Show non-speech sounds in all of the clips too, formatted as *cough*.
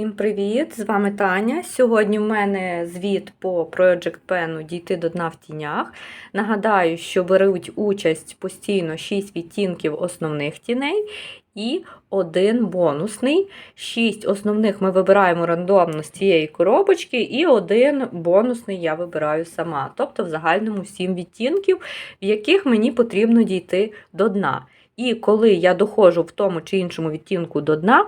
Всім привіт! З вами Таня. Сьогодні в мене звіт по Project Pen Дійти до дна в тінях. Нагадаю, що беруть участь постійно 6 відтінків основних тіней і один бонусний. 6 основних ми вибираємо рандомно з цієї коробочки, і один бонусний я вибираю сама. Тобто в загальному 7 відтінків, в яких мені потрібно дійти до дна. І коли я доходжу в тому чи іншому відтінку до дна,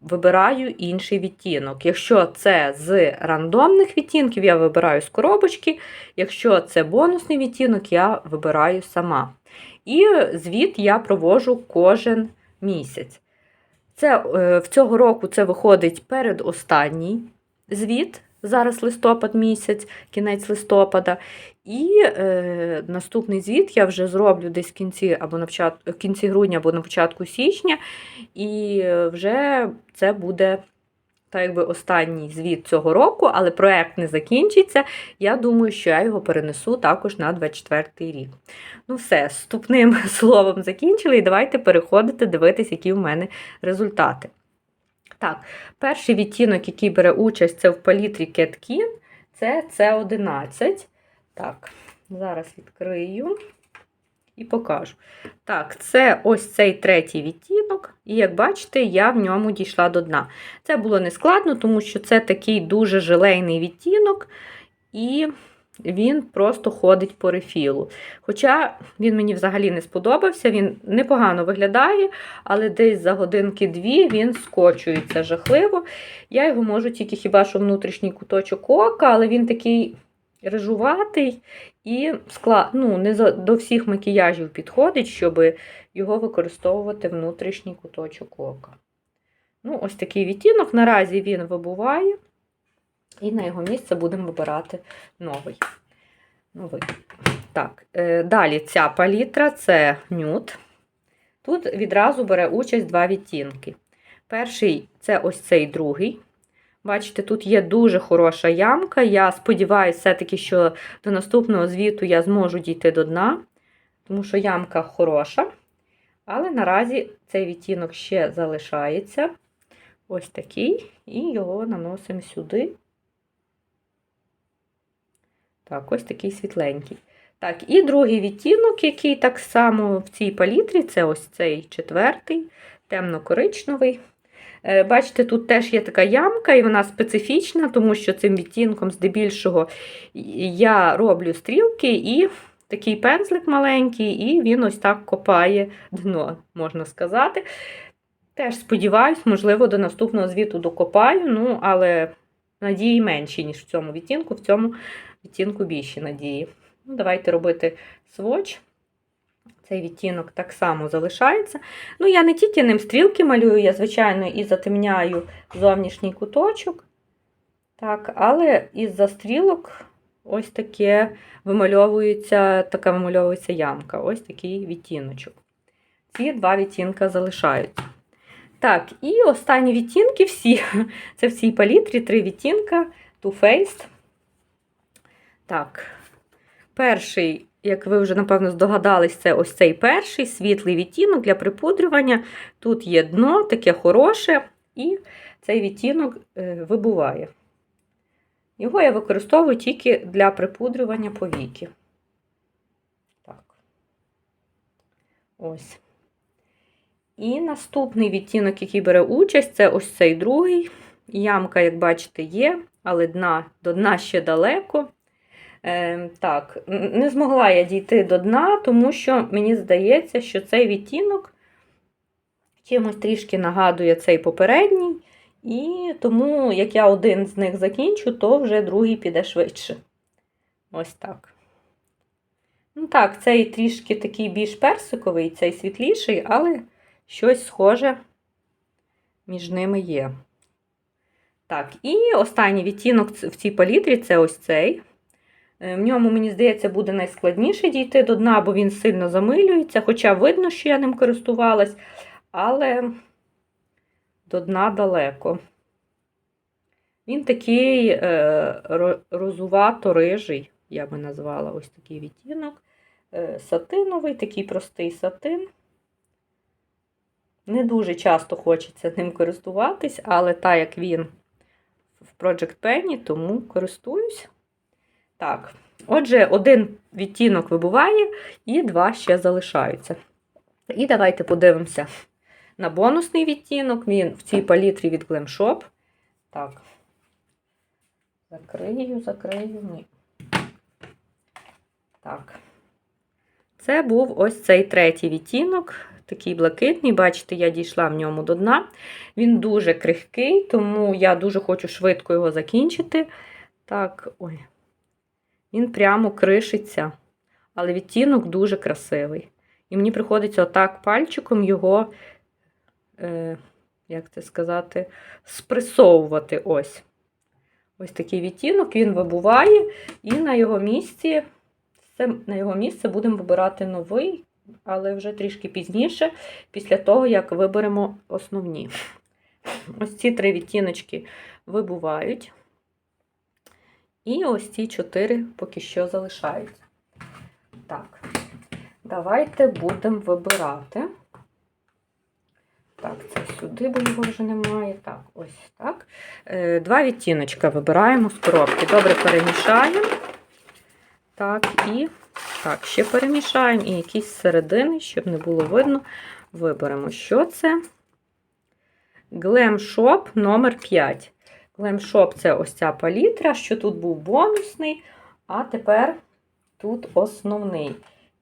вибираю інший відтінок. Якщо це з рандомних відтінків, я вибираю з коробочки. Якщо це бонусний відтінок, я вибираю сама. І звіт я провожу кожен місяць. Це, е, В цього року це виходить передостанній звіт. Зараз листопад місяць, кінець листопада. І е, наступний звіт я вже зроблю десь в кінці або на початку, в кінці грудня або на початку січня. І вже це буде так якби останній звіт цього року, але проект не закінчиться. Я думаю, що я його перенесу також на 24 рік. Ну, все, вступним *laughs* словом закінчили, і давайте переходити, дивитися, які в мене результати. Так, перший відтінок, який бере участь, це в палітрі Кеткін, це С11. Так, зараз відкрию і покажу. Так, це ось цей третій відтінок, і як бачите, я в ньому дійшла до дна. Це було нескладно, тому що це такий дуже желейний відтінок, і він просто ходить по рефілу. Хоча він мені взагалі не сподобався, він непогано виглядає, але десь за годинки-дві він скочується жахливо. Я його можу тільки хіба що внутрішній куточок ока, але він такий рижуватий і склад, ну, не до всіх макіяжів підходить, щоб його використовувати внутрішній куточок ока. Ну, Ось такий відтінок. Наразі він вибуває, і на його місце будемо вибирати новий. новий. Так, е, Далі ця палітра це нюд. Тут відразу бере участь два відтінки. Перший це ось цей другий. Бачите, тут є дуже хороша ямка. Я сподіваюся, все-таки, що до наступного звіту я зможу дійти до дна, тому що ямка хороша. Але наразі цей відтінок ще залишається. Ось такий, і його наносимо сюди. Так, ось такий світленький. Так, і другий відтінок, який так само в цій палітрі, це ось цей четвертий, темно-коричневий. Е, бачите, тут теж є така ямка, і вона специфічна, тому що цим відтінком, здебільшого, я роблю стрілки і такий пензлик маленький, і він ось так копає дно, можна сказати. Теж сподіваюсь, можливо, до наступного звіту докопаю, ну, але надії менші, ніж в цьому відтінку, в цьому відтінку більші надії. Ну, Давайте робити своч. Цей відтінок так само залишається. Ну, я не тільки ним стрілки малюю, я, звичайно, і затемняю зовнішній куточок. Так, Але із-за стрілок ось таке вимальовується, така вимальовується ямка. Ось такий відтіночок. Ці два відтінка залишаються. Так, і останні відтінки всі. *laughs* Це в цій палітрі три відтінка Too Faced. Так, перший як ви вже, напевно, здогадались, це ось цей перший світлий відтінок для припудрювання. Тут є дно, таке хороше, і цей відтінок е, вибуває. Його я використовую тільки для припудрювання повіки. Так. Ось. І наступний відтінок, який бере участь, це ось цей другий. Ямка, як бачите, є, але дна, до дна ще далеко. Е, Так, не змогла я дійти до дна, тому що мені здається, що цей відтінок чимось трішки нагадує цей попередній. І тому, як я один з них закінчу, то вже другий піде швидше. Ось так. Ну так, цей трішки такий більш персиковий, цей світліший, але щось схоже між ними є. Так, і останній відтінок в цій палітрі це ось цей. Е, в ньому, мені здається, буде найскладніше дійти до дна, бо він сильно замилюється, хоча видно, що я ним користувалась, але до дна далеко. Він такий е, розувато-рижий, я би назвала ось такий відтінок. Е, сатиновий, такий простий сатин. Не дуже часто хочеться ним користуватись, але так як він в Project Penny, тому користуюсь. Так, отже, один відтінок вибуває і два ще залишаються. І давайте подивимося на бонусний відтінок. Він в цій палітрі від Glam Shop. Так. Закрию, закрию. Ні. Так. Це був ось цей третій відтінок, такий блакитний. Бачите, я дійшла в ньому до дна. Він дуже крихкий, тому я дуже хочу швидко його закінчити. Так, ой. Він прямо кришиться, але відтінок дуже красивий. І мені приходиться отак пальчиком його, е, як це сказати, спресовувати. Ось. Ось такий відтінок, він вибуває, і на його місці, на його місце будемо вибирати новий, але вже трішки пізніше, після того, як виберемо основні. Ось ці три відтіночки вибувають. І ось ці чотири поки що залишаються. Так, давайте будемо вибирати. Так, це сюди, бо його вже немає. Так, ось так. Е, Два відтіночка вибираємо з коробки. Добре перемішаємо. Так, і так, ще перемішаємо. І якісь середини, щоб не було видно, виберемо, що це. Glam Shop номер 5. Shop це ось ця палітра, що тут був бонусний, а тепер тут основний.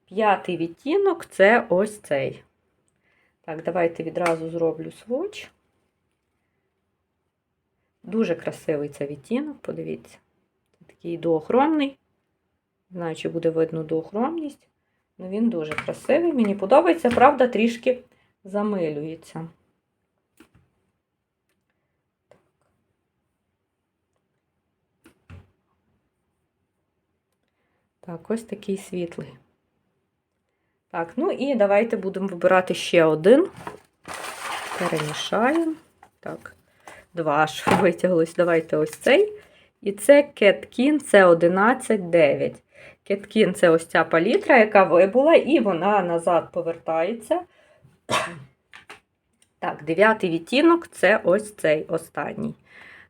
П'ятий відтінок це ось цей. Так, давайте відразу зроблю сводч. Дуже красивий цей відтінок, подивіться. Такий доохромний. Не знаю, чи буде видно доохромність. але він дуже красивий. Мені подобається, правда, трішки замилюється. Так, ось такий світлий. Так, ну і давайте будемо вибирати ще один. Перемішаємо. Так, два аж *laughs* витяглось. Давайте ось цей. І це Кеткін, це 11,9. Кеткін це ось ця палітра, яка вибула, і вона назад повертається. *coughs* Так, дев'ятий відтінок це ось цей останній.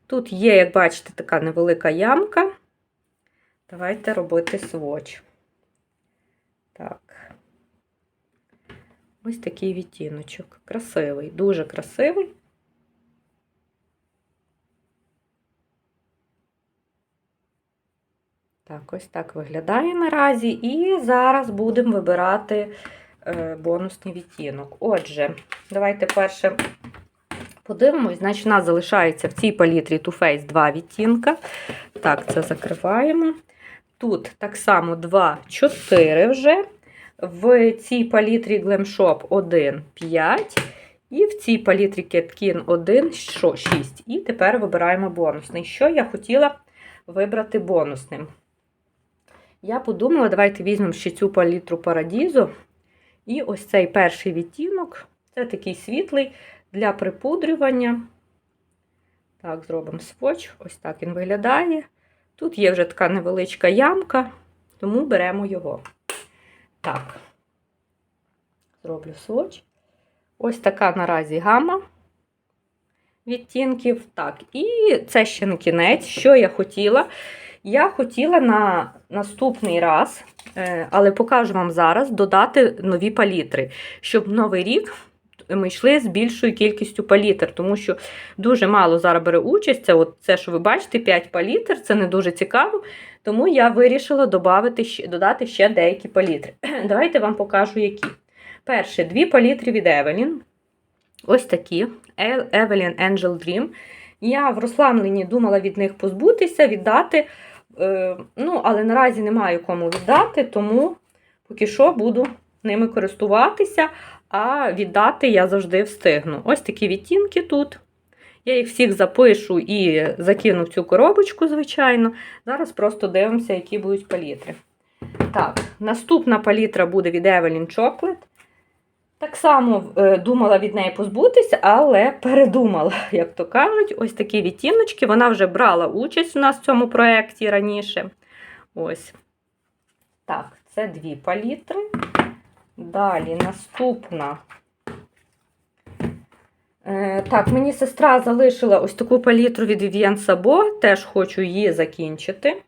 Тут є, як бачите, така невелика ямка. Давайте робити сводч. Так. Ось такий відтіночок. Красивий, дуже красивий. Так, ось так виглядає наразі. І зараз будемо вибирати е, бонусний відтінок. Отже, давайте перше подивимось. Значить, у нас залишається в цій палітрі Too Faced 2 відтінка. Так, це закриваємо. Тут так само 2, 4 вже. В цій палітрі Glam Shop 1, 5. І в цій палітрі Кеткін 1, 6. І тепер вибираємо бонусний. Що я хотіла вибрати бонусним? Я подумала, давайте візьмемо ще цю палітру Парадізо. І ось цей перший відтінок це такий світлий для припудрювання. Так, зробимо сводч. Ось так він виглядає. Тут є вже така невеличка ямка, тому беремо його. Так, зроблю сводч. Ось така наразі гама відтінків. Так, і це ще не кінець. Що я хотіла? Я хотіла на наступний раз, е, але покажу вам зараз, додати нові палітри, щоб новий рік ми йшли з більшою кількістю палітр, тому що дуже мало зараз бере участь. Це, от це, що ви бачите, 5 палітр, це не дуже цікаво. Тому я вирішила додати, додати ще деякі палітри. *clears throat* Давайте вам покажу, які. Перше, дві палітри від Evelyn. Ось такі. Evelyn Angel Dream. Я в розслабленні думала від них позбутися, віддати. Е, ну, але наразі не маю кому віддати, тому поки що буду ними користуватися, а віддати я завжди встигну. Ось такі відтінки тут. Я їх всіх запишу і закину в цю коробочку, звичайно. Зараз просто дивимося, які будуть палітри. Так, наступна палітра буде від Evelyn Chocolate. Так само е, думала від неї позбутися, але передумала, *laughs* як то кажуть, ось такі відтіночки. Вона вже брала участь у нас в цьому проєкті раніше. Ось. Так, це дві палітри. Далі наступна Е, так, мені сестра залишила ось таку палітру від Vivienne Sabo, теж хочу її закінчити.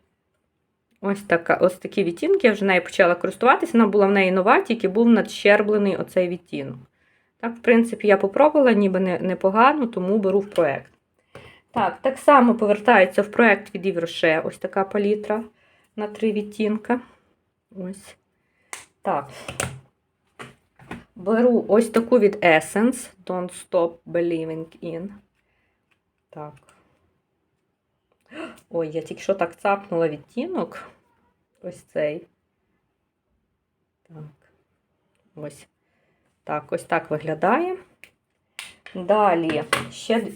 Ось, така, ось такі відтінки, я вже нею почала користуватися. Вона була в неї нова, тільки був надщерблений оцей відтінок. Так, в принципі, я попробувала, ніби не- непогано, тому беру в проєкт. Так, так само повертається в проєкт від Івроше. Ось така палітра на три відтінка. Ось. Так. Беру ось таку від Essence. Don't stop believing in. Так. Ой, я тільки що так цапнула відтінок. Ось цей. Так. Ось. Так, ось так виглядає. Далі ще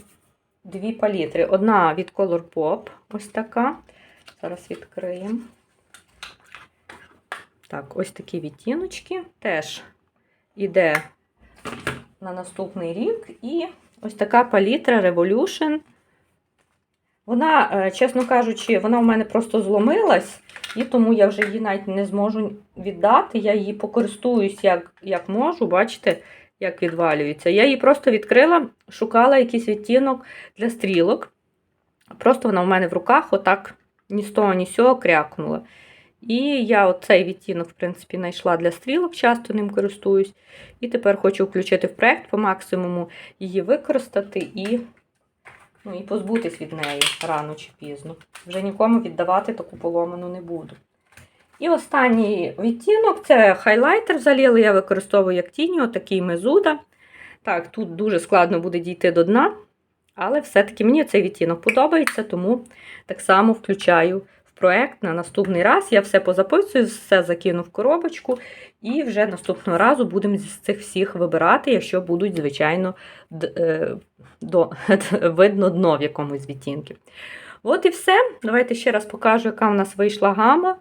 дві палітри. Одна від Colourpop, ось така. Зараз відкриємо. Так, ось такі відтіночки. Теж іде на наступний рік. І ось така палітра Revolution. Вона, е, чесно кажучи, вона в мене просто зломилась, і тому я вже її навіть не зможу віддати. Я її покористуюсь як, як можу, бачите, як відвалюється. Я її просто відкрила, шукала якийсь відтінок для стрілок. Просто вона в мене в руках отак ні з того, ні з цього крякнула. І я оцей відтінок, в принципі, знайшла для стрілок, часто ним користуюсь. І тепер хочу включити в проєкт по максимуму її використати і, ну, і позбутись від неї рано чи пізно. Вже нікому віддавати таку поломану не буду. І останній відтінок це хайлайтер взагалі, я використовую як тіні, отакий мезуда. Так, тут дуже складно буде дійти до дна, але все-таки мені цей відтінок подобається, тому так само включаю проект на наступний раз. Я все позаписую, все закину в коробочку, і вже наступного разу будемо з цих всіх вибирати, якщо будуть, звичайно, е, до, *laughs* видно дно в якомусь з. От і все. Давайте ще раз покажу, яка в нас вийшла гама.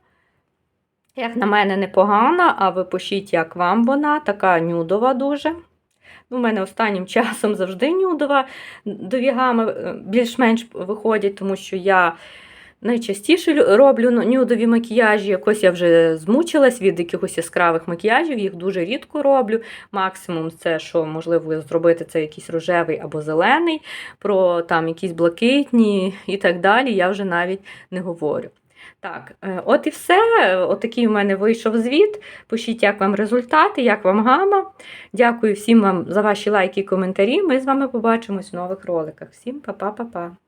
Як на мене, непогана, а ви пишіть, як вам вона, така нюдова дуже. У мене останнім *laughs* часом завжди нюдова дові гами е, більш-менш виходять, тому що я найчастіше роблю ну, нюдові макіяжі. Якось я вже змучилась від якихось яскравих макіяжів, їх дуже рідко роблю. Максимум це, що можливо зробити, це якийсь рожевий або зелений, про там якісь блакитні і так далі. Я вже навіть не говорю. Так, е, от і все. Отакий у мене вийшов звіт. Пишіть, як вам результати, як вам гама. Дякую всім вам за ваші лайки і коментарі. Ми з вами побачимось в нових роликах. Всім па-па-па-па.